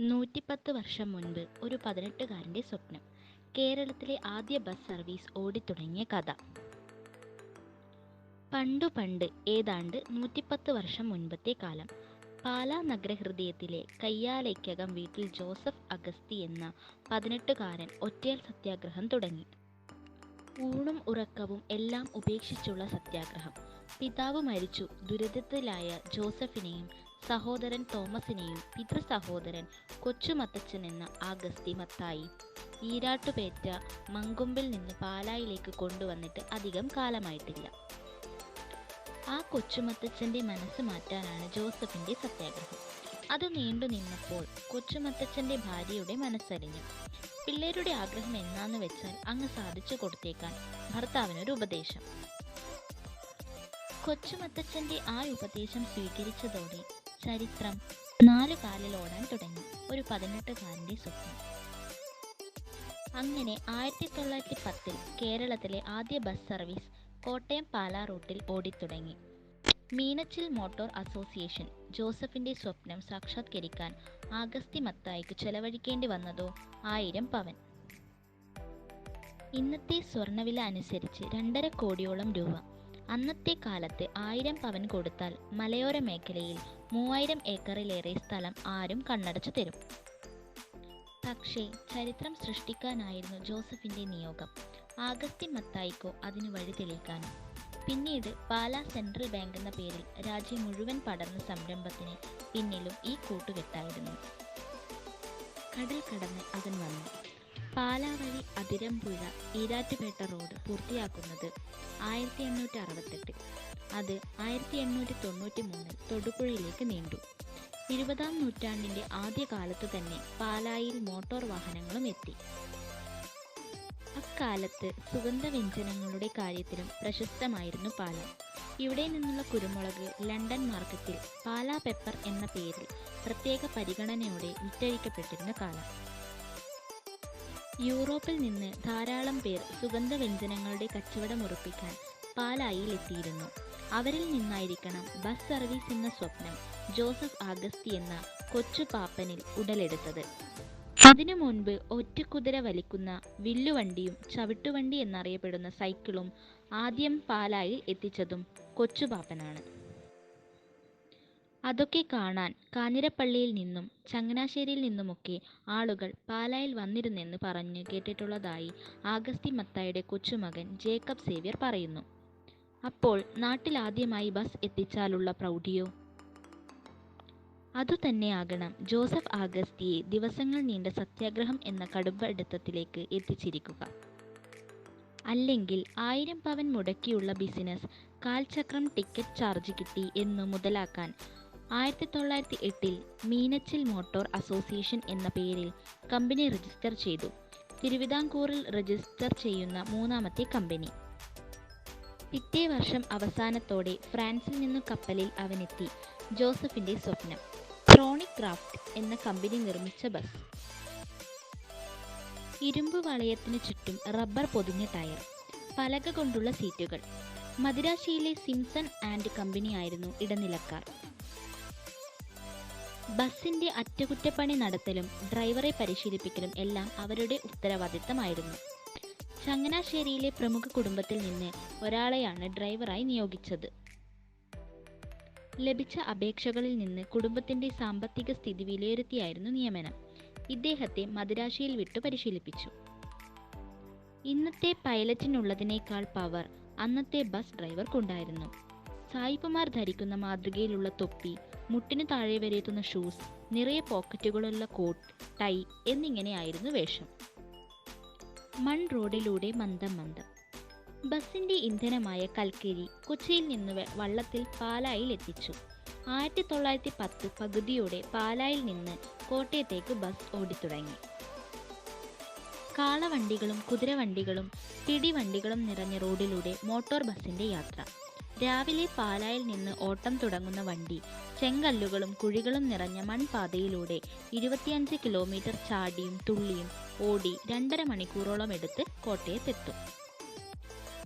നൂറ്റിപ്പത്ത് വർഷം മുൻപ് ഒരു പതിനെട്ടുകാരന്റെ സ്വപ്നം. കേരളത്തിലെ ആദ്യ ബസ് സർവീസ് ഓടിത്തുടങ്ങിയ കഥ. പണ്ടു പണ്ട് ഏതാണ്ട് നൂറ്റിപ്പത്ത് വർഷം മുൻപത്തെ കാലം. പാലാ നഗരഹൃദയത്തിലെ കയ്യാലയ്ക്കകം വീട്ടിൽ ജോസഫ് അഗസ്തി എന്ന പതിനെട്ടുകാരൻ ഒറ്റയൽ സത്യാഗ്രഹം തുടങ്ങി. ഊണും ഉറക്കവും എല്ലാം ഉപേക്ഷിച്ചുള്ള സത്യാഗ്രഹം. പിതാവ് മരിച്ചു. ദുരിതത്തിലായ ജോസഫിനെയും സഹോദരൻ തോമസിനെയും പിതൃ സഹോദരൻ കൊച്ചുമത്തച്ഛൻ എന്ന ആഗസ്തി മത്തായി. ഈരാട്ടുപേറ്റ മങ്കൊമ്പിൽ നിന്ന് പാലായിലേക്ക് കൊണ്ടുവന്നിട്ട് അധികം കാലമായിട്ടില്ല. ആ കൊച്ചുമത്തച്ഛന്റെ മനസ്സ് മാറ്റാനാണ് ജോസഫിന്റെ സത്യാഗ്രഹം. അത് നീണ്ടു നിന്നപ്പോൾ കൊച്ചുമത്തച്ഛന്റെ ഭാര്യയുടെ മനസ്സറിഞ്ഞു പിള്ളേരുടെ ആഗ്രഹം എന്നാന്ന് വെച്ചാൽ അങ്ങ് സാധിച്ചു കൊടുത്തേക്കാൻ ഭർത്താവിനൊരു ഉപദേശം. കൊച്ചുമത്തച്ഛന്റെ ആ ഉപദേശം സ്വീകരിച്ചതോടെ ചരിത്രം നാലു കാലിൽ ഓടാൻ തുടങ്ങി. ഒരു പതിനെട്ടുകാരന്റെ സ്വപ്നം. അങ്ങനെ ആയിരത്തി തൊള്ളായിരത്തി പത്തിൽ കേരളത്തിലെ ആദ്യ ബസ് സർവീസ് കോട്ടയം പാലാ റൂട്ടിൽ ഓടിത്തുടങ്ങി. മീനച്ചിൽ മോട്ടോർ അസോസിയേഷൻ ജോസഫിന്റെ സ്വപ്നം സാക്ഷാത്കരിക്കാൻ ആഗസ്തി മത്തായിക്ക് ചെലവഴിക്കേണ്ടി വന്നതോ? ആയിരം പവൻ. ഇന്നത്തെ സ്വർണവില അനുസരിച്ച് രണ്ടര കോടിയോളം രൂപ. അന്നത്തെ കാലത്ത് ആയിരം പവൻ കൊടുത്താൽ മലയോര മേഖലയിൽ മൂവായിരം ഏക്കറിലേറെ സ്ഥലം ആരും കണ്ണടച്ചു തരും. പക്ഷേ ചരിത്രം സൃഷ്ടിക്കാനായിരുന്നു ജോസഫിന്റെ നിയോഗം. ആഗസ്തി മത്തായിക്കോ അതിന് വഴി തെളിയിക്കാനും പിന്നീട് പാലാ സെൻട്രൽ ബാങ്ക് എന്ന പേരിൽ രാജ്യം മുഴുവൻ പടർന്ന സംരംഭത്തിന് പിന്നിലും ഈ കൂട്ടുകെട്ടായിരുന്നു. കടൽ കടന്ന് അവൻ വന്നു. പാലാ വഴി അതിരമ്പുഴ ഈരാറ്റുപേട്ട റോഡ് പൂർത്തിയാക്കുന്നത് ആയിരത്തി എണ്ണൂറ്റി അറുപത്തെട്ട് അത് ആയിരത്തി എണ്ണൂറ്റി തൊണ്ണൂറ്റി മൂന്നിൽ തൊടുപുഴയിലേക്ക് നീണ്ടു. ഇരുപതാം നൂറ്റാണ്ടിന്റെ ആദ്യകാലത്ത് തന്നെ പാലായിൽ മോട്ടോർ വാഹനങ്ങളും എത്തി. അക്കാലത്ത് സുഗന്ധവ്യഞ്ജനങ്ങളുടെ കാര്യത്തിലും പ്രശസ്തമായിരുന്നു പാല. ഇവിടെ നിന്നുള്ള കുരുമുളക് ലണ്ടൻ മാർക്കറ്റിൽ പാലാ പെപ്പർ എന്ന പേരിൽ പ്രത്യേക പരിഗണനയോടെ വിറ്റഴിക്കപ്പെട്ടിരുന്ന കാലം. യൂറോപ്പിൽ നിന്ന് ധാരാളം പേർ സുഗന്ധവ്യഞ്ജനങ്ങളുടെ കച്ചവടം ഉറപ്പിക്കാൻ പാലായിൽ എത്തിയിരുന്നു അവരിൽ നിന്നായിരിക്കണം ബസ് സർവീസ് എന്ന സ്വപ്നം ജോസഫ് ആഗസ്തി എന്ന കൊച്ചു പാപ്പനിൽ ഉടലെടുത്തത്. അതിനു മുൻപ് ഒറ്റക്കുതിര വലിക്കുന്ന വില്ലുവണ്ടിയും ചവിട്ടുവണ്ടി എന്നറിയപ്പെടുന്ന സൈക്കിളും ആദ്യം പാലായിൽ എത്തിച്ചതും കൊച്ചുപാപ്പനാണ് അതൊക്കെ കാണാൻ കാഞ്ഞിരപ്പള്ളിയിൽ നിന്നും ചങ്ങനാശ്ശേരിയിൽ നിന്നുമൊക്കെ ആളുകൾ പാലായിൽ വന്നിരുന്നെന്ന് പറഞ്ഞു കേട്ടിട്ടുള്ളതായി ആഗസ്തി മത്തായുടെ കൊച്ചുമകൻ ജേക്കബ് സേവ്യർ പറയുന്നു. അപ്പോൾ നാട്ടിൽ ആദ്യമായി ബസ് എത്തിച്ചാലുള്ള പ്രൗഢിയോ? അതുതന്നെയാകണം ജോസഫ് ആഗസ്തിയെ ദിവസങ്ങൾ നീണ്ട സത്യാഗ്രഹം എന്ന കടുംപിടുത്തത്തിലേക്ക് എത്തിച്ചിരിക്കുക. അല്ലെങ്കിൽ ആയിരം പവൻ മുടക്കിയുള്ള ബിസിനസ് കാൽചക്രം ടിക്കറ്റ് ചാർജ് കിട്ടി എന്ന് മുതലാക്കാൻ ആയിരത്തി തൊള്ളായിരത്തി എട്ടിൽ മീനച്ചിൽ മോട്ടോർ അസോസിയേഷൻ എന്ന പേരിൽ കമ്പനി രജിസ്റ്റർ ചെയ്തു. തിരുവിതാംകൂറിൽ രജിസ്റ്റർ ചെയ്യുന്ന മൂന്നാമത്തെ കമ്പനി. പിറ്റേ വർഷം അവസാനത്തോടെ ഫ്രാൻസിൽ നിന്നു കപ്പലിൽ അവനെത്തി ജോസഫിന്റെ സ്വപ്നം. ക്രോണിക് ക്രാഫ്റ്റ് എന്ന കമ്പനി നിർമ്മിച്ച ബസ്. ഇരുമ്പ് വളയത്തിനു ചുറ്റും റബ്ബർ പൊതിഞ്ഞ ടയർ. പലക കൊണ്ടുള്ള സീറ്റുകൾ. മദിരാശിയിലെ സിംസൺ ആൻഡ് കമ്പനിയായിരുന്നു ഇടനിലക്കാർ. ബസിന്റെ അറ്റകുറ്റപ്പണി നടത്തലും ഡ്രൈവറെ പരിശീലിപ്പിക്കലും എല്ലാം അവരുടെ ഉത്തരവാദിത്തമായിരുന്നു. ചങ്ങനാശ്ശേരിയിലെ പ്രമുഖ കുടുംബത്തിൽ നിന്ന് ഒരാളെയാണ് ഡ്രൈവറായി നിയോഗിച്ചത്. ലഭിച്ച അപേക്ഷകളിൽ നിന്ന് കുടുംബത്തിന്റെ സാമ്പത്തിക സ്ഥിതി വിലയിരുത്തിയായിരുന്നു നിയമനം. ഇദ്ദേഹത്തെ മദിരാശിയിൽ വിട്ടു പരിശീലിപ്പിച്ചു. ഇന്നത്തെ പൈലറ്റിനുള്ളതിനേക്കാൾ പവർ അന്നത്തെ ബസ് ഡ്രൈവർക്കുണ്ടായിരുന്നു. സായിപ്പുമാർ ധരിക്കുന്ന മാതൃകയിലുള്ള തൊപ്പി മുട്ടിന് താഴെ വരെ എത്തുന്ന ഷൂസ് നിറയെ പോക്കറ്റുകളുള്ള കോട്ട് ടൈ എന്നിങ്ങനെയായിരുന്നു വേഷം. മൺ റോഡിലൂടെ മന്ദം മന്ദം. ബസിന്റെ ഇന്ധനമായ കൽക്കരി കൊച്ചിയിൽ നിന്ന് വള്ളത്തിൽ പാലായിൽ എത്തിച്ചു. ആയിരത്തി തൊള്ളായിരത്തി പത്ത് പകുതിയോടെ പാലായിൽ നിന്ന് കോട്ടയത്തേക്ക് ബസ് ഓടിത്തുടങ്ങി. കാളവണ്ടികളും കുതിരവണ്ടികളും പിടിവണ്ടികളും നിറഞ്ഞ റോഡിലൂടെ മോട്ടോർ ബസിന്റെ യാത്ര. രാവിലെ പാലായിൽ നിന്ന് ഓട്ടം തുടങ്ങുന്ന വണ്ടി ചെങ്കല്ലുകളും കുഴികളും നിറഞ്ഞ മൺപാതയിലൂടെ ഇരുപത്തിയഞ്ച് കിലോമീറ്റർ ചാടിയും തുള്ളിയും ഓടി രണ്ടര മണിക്കൂറോളം എടുത്ത് കോട്ടയത്തെത്തും.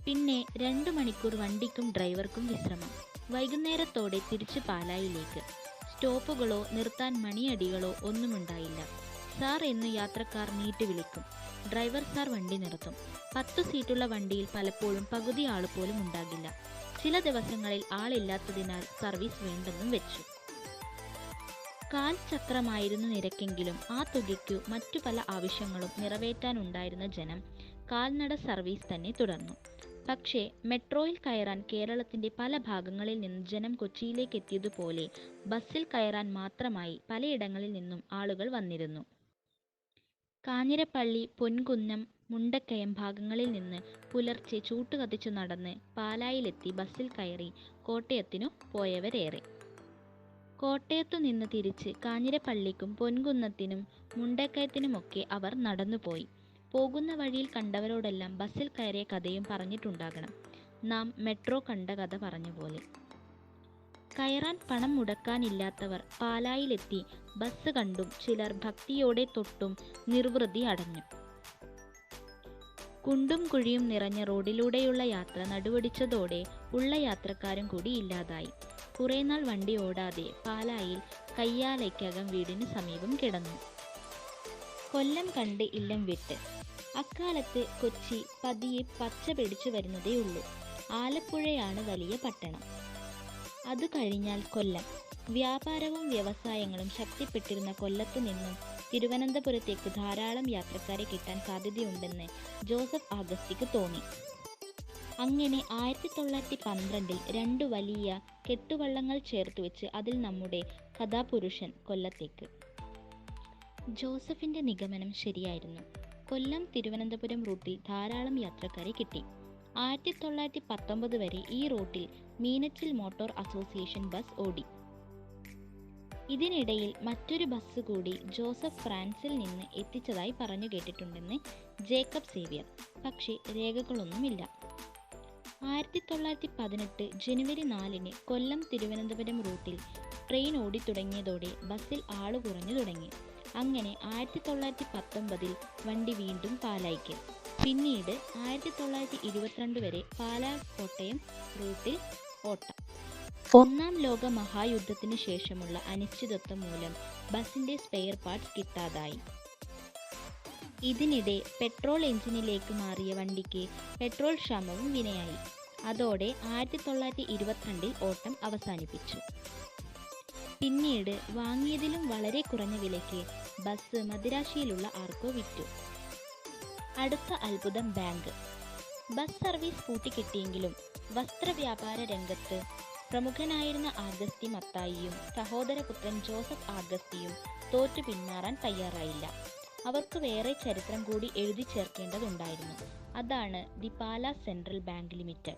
പിന്നെ രണ്ട് മണിക്കൂർ വണ്ടിക്കും ഡ്രൈവർക്കും വിശ്രമം. വൈകുന്നേരത്തോടെ തിരിച്ചു പാലായിലേക്ക്. സ്റ്റോപ്പുകളോ നിർത്താൻ മണിയടികളോ ഒന്നുമുണ്ടായില്ല. സാർ എന്ന് യാത്രക്കാർ നീട്ടി വിളിക്കും. ഡ്രൈവർ സാർ വണ്ടി നിർത്തും. പത്തു സീറ്റുള്ള വണ്ടിയിൽ പലപ്പോഴും പകുതി ആൾ പോലും ഉണ്ടാകില്ല. ചില ദിവസങ്ങളിൽ ആളില്ലാത്തതിനാൽ സർവീസ് വേണ്ടെന്നും വെച്ചു. കാൽ ചക്രമായിരുന്നു നിരക്കെങ്കിലും ആ തുകയ്ക്കു മറ്റു പല ആവശ്യങ്ങളും നിറവേറ്റാനുണ്ടായിരുന്ന ജനം കാൽനട സർവീസ് തന്നെ തുടർന്നു. പക്ഷേ മെട്രോയിൽ കയറാൻ കേരളത്തിന്റെ പല ഭാഗങ്ങളിൽ നിന്ന് ജനം കൊച്ചിയിലേക്ക് എത്തിയതുപോലെ ബസ്സിൽ കയറാൻ മാത്രമായി പലയിടങ്ങളിൽ നിന്നും ആളുകൾ വന്നിരുന്നു. കാഞ്ഞിരപ്പള്ളി പൊൻകുന്നം മുണ്ടക്കയം ഭാഗങ്ങളിൽ നിന്ന് പുലർച്ചെ ചൂട്ടുകത്തിച്ചു നടന്ന് പാലായിലെത്തി ബസ്സിൽ കയറി കോട്ടയത്തിനു പോയവരേറെ. കോട്ടയത്തു നിന്ന് തിരിച്ച് കാഞ്ഞിരപ്പള്ളിക്കും പൊൻകുന്നത്തിനും മുണ്ടക്കയത്തിനുമൊക്കെ അവർ നടന്നുപോയി. പോകുന്ന വഴിയിൽ കണ്ടവരോടെല്ലാം ബസ്സിൽ കയറിയ കഥയും പറഞ്ഞിട്ടുണ്ടാകണം. നാം മെട്രോ കണ്ട കഥ പറഞ്ഞ പോലെ കയറാൻ പണം മുടക്കാനില്ലാത്തവർ പാലായിലെത്തി ബസ് കണ്ടും ചിലർ ഭക്തിയോടെ തൊട്ടും നിർവൃതി അടഞ്ഞു. കുണ്ടും കുഴിയും നിറഞ്ഞ റോഡിലൂടെയുള്ള യാത്ര നടുവടിച്ചതോടെ ഉള്ള യാത്രക്കാരും കൂടി ഇല്ലാതായി. കുറേ നാൾ വണ്ടി ഓടാതെ പാലായിൽ കയ്യാലയ്ക്കകം വീടിന് സമീപം കിടന്നു. കൊല്ലം കണ്ട് ഇല്ലം വിട്ട്. അക്കാലത്ത് കൊച്ചി പതിയെ പച്ച പിടിച്ചു വരുന്നതേ ഉള്ളൂ. ആലപ്പുഴയാണ് വലിയ പട്ടണം. അത് കഴിഞ്ഞാൽ കൊല്ലം. വ്യാപാരവും വ്യവസായങ്ങളും ശക്തിപ്പെട്ടിരുന്ന കൊല്ലത്തു നിന്നും തിരുവനന്തപുരത്തേക്ക് ധാരാളം യാത്രക്കാരെ കിട്ടാൻ സാധ്യതയുണ്ടെന്ന് ജോസഫ് ആഗസ്റ്റിക്ക് തോന്നി. അങ്ങനെ ആയിരത്തി തൊള്ളായിരത്തി പന്ത്രണ്ടിൽ രണ്ടു വലിയ കെട്ടുവള്ളങ്ങൾ ചേർത്ത് വെച്ച് അതിൽ നമ്മുടെ കഥാപുരുഷൻ കൊല്ലത്തേക്ക്. ജോസഫിന്റെ നിഗമനം ശരിയായിരുന്നു. കൊല്ലം തിരുവനന്തപുരം റൂട്ടിൽ ധാരാളം യാത്രക്കാരെ കിട്ടി. ആയിരത്തി തൊള്ളായിരത്തി പത്തൊമ്പത് വരെ ഈ റൂട്ടിൽ മീനച്ചിൽ മോട്ടോർ അസോസിയേഷൻ ബസ് ഓടി. ഇതിനിടയിൽ മറ്റൊരു ബസ് കൂടി ജോസഫ് ഫ്രാൻസിൽ നിന്ന് എത്തിച്ചതായി പറഞ്ഞു കേട്ടിട്ടുണ്ടെന്ന് ജേക്കബ് സേവ്യർ. പക്ഷേ രേഖകളൊന്നുമില്ല. ആയിരത്തി തൊള്ളായിരത്തി പതിനെട്ട് ജനുവരി നാലിന് കൊല്ലം തിരുവനന്തപുരം റൂട്ടിൽ ട്രെയിൻ ഓടിത്തുടങ്ങിയതോടെ ബസ്സിൽ ആൾ കുറഞ്ഞു തുടങ്ങി. അങ്ങനെ ആയിരത്തി തൊള്ളായിരത്തി പത്തൊമ്പതിൽ വണ്ടി വീണ്ടും പാലായ്ക്ക്. പിന്നീട് ആയിരത്തി തൊള്ളായിരത്തി ഇരുപത്തിരണ്ട് വരെ പാലാ കോട്ടയം റൂട്ടിൽ ഓട്ടം. ഒന്നാം ലോക മഹായുദ്ധത്തിന് ശേഷമുള്ള അനിശ്ചിതത്വം മൂലം ബസിന്റെ സ്പെയർ പാർട്സ് കിട്ടാതായി. ഇതിനിടെ പെട്രോൾ എഞ്ചിനിലേക്ക് മാറിയ വണ്ടിക്ക് പെട്രോൾ ക്ഷാമവും വിനയായി. അതോടെ ആയിരത്തി തൊള്ളായിരത്തി ഇരുപത്തിരണ്ടിൽ ഓട്ടം അവസാനിപ്പിച്ചു. പിന്നീട് വാങ്ങിയതിലും വളരെ കുറഞ്ഞ വിലയ്ക്ക് ബസ് മദിരാശിയിലുള്ള ആർക്കോ വിറ്റു. അടുത്ത അത്ഭുതം ബാങ്ക്. ബസ് സർവീസ് പൂട്ടിക്കെട്ടിയെങ്കിലും വസ്ത്രവ്യാപാര രംഗത്ത് പ്രമുഖനായിരുന്ന ആഗസ്തി മത്തായിയും സഹോദരപുത്രൻ ജോസഫ് ആഗസ്തിയും തോറ്റു പിന്മാറാൻ തയ്യാറായില്ല. അവർക്ക് വേറെ ചരിത്രം കൂടി എഴുതി ചേർക്കേണ്ടതുണ്ടായിരുന്നു. അതാണ് the Pala central bank limited.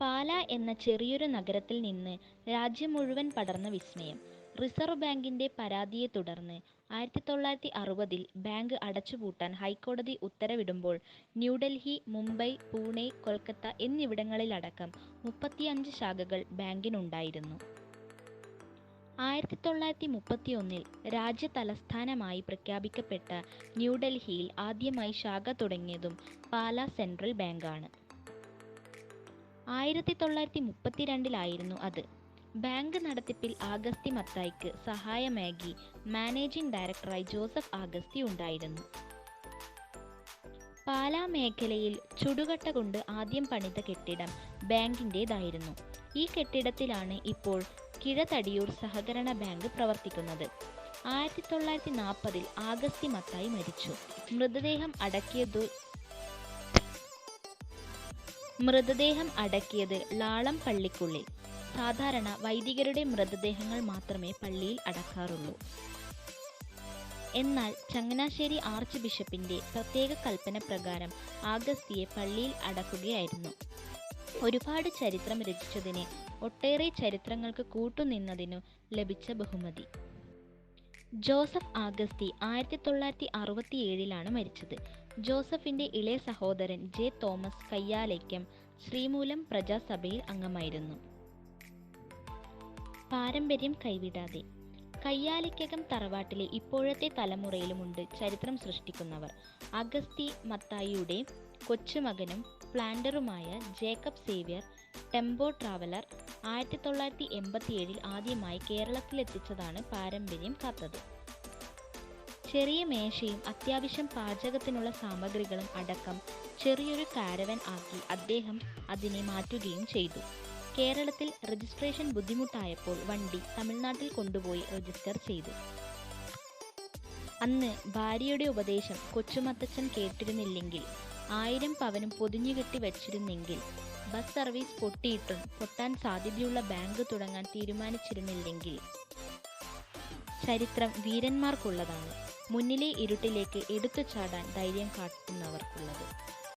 Pala എന്ന ചെറിയൊരു നഗരത്തിൽ നിന്ന് രാജ്യം മുഴുവൻ പടർന്ന വിസ്മയം. റിസർവ് ബാങ്കിന്റെ പരാതിയെ തുടർന്ന് ആയിരത്തി തൊള്ളായിരത്തി അറുപതിൽ ബാങ്ക് അടച്ചുപൂട്ടാൻ ഹൈക്കോടതി ഉത്തരവിടുമ്പോൾ ന്യൂഡൽഹി മുംബൈ പൂനെ കൊൽക്കത്ത എന്നിവിടങ്ങളിലടക്കം മുപ്പത്തിയഞ്ച് ശാഖകൾ ബാങ്കിനുണ്ടായിരുന്നു. ആയിരത്തി തൊള്ളായിരത്തി മുപ്പത്തിയൊന്നിൽ രാജ്യ തലസ്ഥാനമായി പ്രഖ്യാപിക്കപ്പെട്ട ന്യൂഡൽഹിയിൽ ആദ്യമായി ശാഖ തുടങ്ങിയതും പാല സെൻട്രൽ ബാങ്കാണ്. ആയിരത്തി തൊള്ളായിരത്തി മുപ്പത്തിരണ്ടിലായിരുന്നു അത്. ബാങ്ക് നടത്തിപ്പിൽ ആഗസ്തി മത്തായിക്ക് സഹായമേകി മാനേജിംഗ് ഡയറക്ടറായി ജോസഫ് ആഗസ്തി ഉണ്ടായിരുന്നു. പാലാ മേഖലയിൽ ചുടുകട്ട കൊണ്ട് ആദ്യം പണിത കെട്ടിടം ബാങ്കിന്റെതായിരുന്നു ഈ കെട്ടിടത്തിലാണ് ഇപ്പോൾ കിഴതടിയൂർ സഹകരണ ബാങ്ക് പ്രവർത്തിക്കുന്നത്. ആയിരത്തി തൊള്ളായിരത്തി നാൽപ്പതിൽ ആഗസ്തി മത്തായി മരിച്ചു. മൃതദേഹം അടക്കിയത് മൃതദേഹം അടക്കിയത് ലാളം പള്ളിക്കുള്ളിൽ സാധാരണ വൈദികരുടെ മൃതദേഹങ്ങൾ മാത്രമേ പള്ളിയിൽ അടക്കാറുള്ളൂ. എന്നാൽ ചങ്ങനാശ്ശേരി ആർച്ച് ബിഷപ്പിന്റെ പ്രത്യേക കൽപ്പന പ്രകാരം ആഗസ്തിയെ പള്ളിയിൽ അടക്കുകയായിരുന്നു. ഒരുപാട് ചരിത്രം രചിച്ചതിന് ഒട്ടേറെ ചരിത്രങ്ങൾക്ക് കൂട്ടുനിന്നതിനു ലഭിച്ച ബഹുമതി. ജോസഫ് ആഗസ്തി ആയിരത്തി തൊള്ളായിരത്തി അറുപത്തി ഏഴിലാണ് മരിച്ചത്. ജോസഫിന്റെ ഇളയ സഹോദരൻ ജെ തോമസ് കയ്യാലയ്ക്കം ശ്രീമൂലം പ്രജാസഭയിൽ അംഗമായിരുന്നു. പാരമ്പര്യം കൈവിടാതെ. കയ്യാലിക്കകം തറവാട്ടിലെ ഇപ്പോഴത്തെ തലമുറയിലുമുണ്ട് ചരിത്രം സൃഷ്ടിക്കുന്നവർ. അഗസ്തി മത്തായിയുടെ കൊച്ചുമകനും പ്ലാന്ററുമായ ജേക്കബ് സേവ്യർ ടെമ്പോ ട്രാവലർ ആയിരത്തി തൊള്ളായിരത്തി എൺപത്തിയേഴിൽ ആദ്യമായി കേരളത്തിലെത്തിച്ചതാണ് പാരമ്പര്യം കാത്തത്. ചെറിയ മേശയും അത്യാവശ്യം പാചകത്തിനുള്ള സാമഗ്രികളും അടക്കം ചെറിയൊരു കാരവൻ ആക്കി അദ്ദേഹം അതിനെ മാറ്റുകയും ചെയ്തു. കേരളത്തിൽ രജിസ്ട്രേഷൻ ബുദ്ധിമുട്ടായപ്പോൾ വണ്ടി തമിഴ്നാട്ടിൽ കൊണ്ടുപോയി രജിസ്റ്റർ ചെയ്തു. അന്ന് ഭാര്യയുടെ ഉപദേശം കൊച്ചുമത്തച്ഛൻ കേട്ടിരുന്നില്ലെങ്കിൽ ആയിരം പവനും പൊതിഞ്ഞുകെട്ടി വച്ചിരുന്നെങ്കിൽ ബസ് സർവീസ് പൊട്ടിയിട്ടും പൊട്ടാൻ സാധ്യതയുള്ള ബാങ്ക് തുടങ്ങാൻ തീരുമാനിച്ചിരുന്നില്ലെങ്കിൽ ചരിത്രം വീരന്മാർക്കുള്ളതാണ്. മുന്നിലെ ഇരുട്ടിലേക്ക് എടുത്തു ചാടാൻ ധൈര്യം കാട്ടുന്നവർക്കുള്ളത്.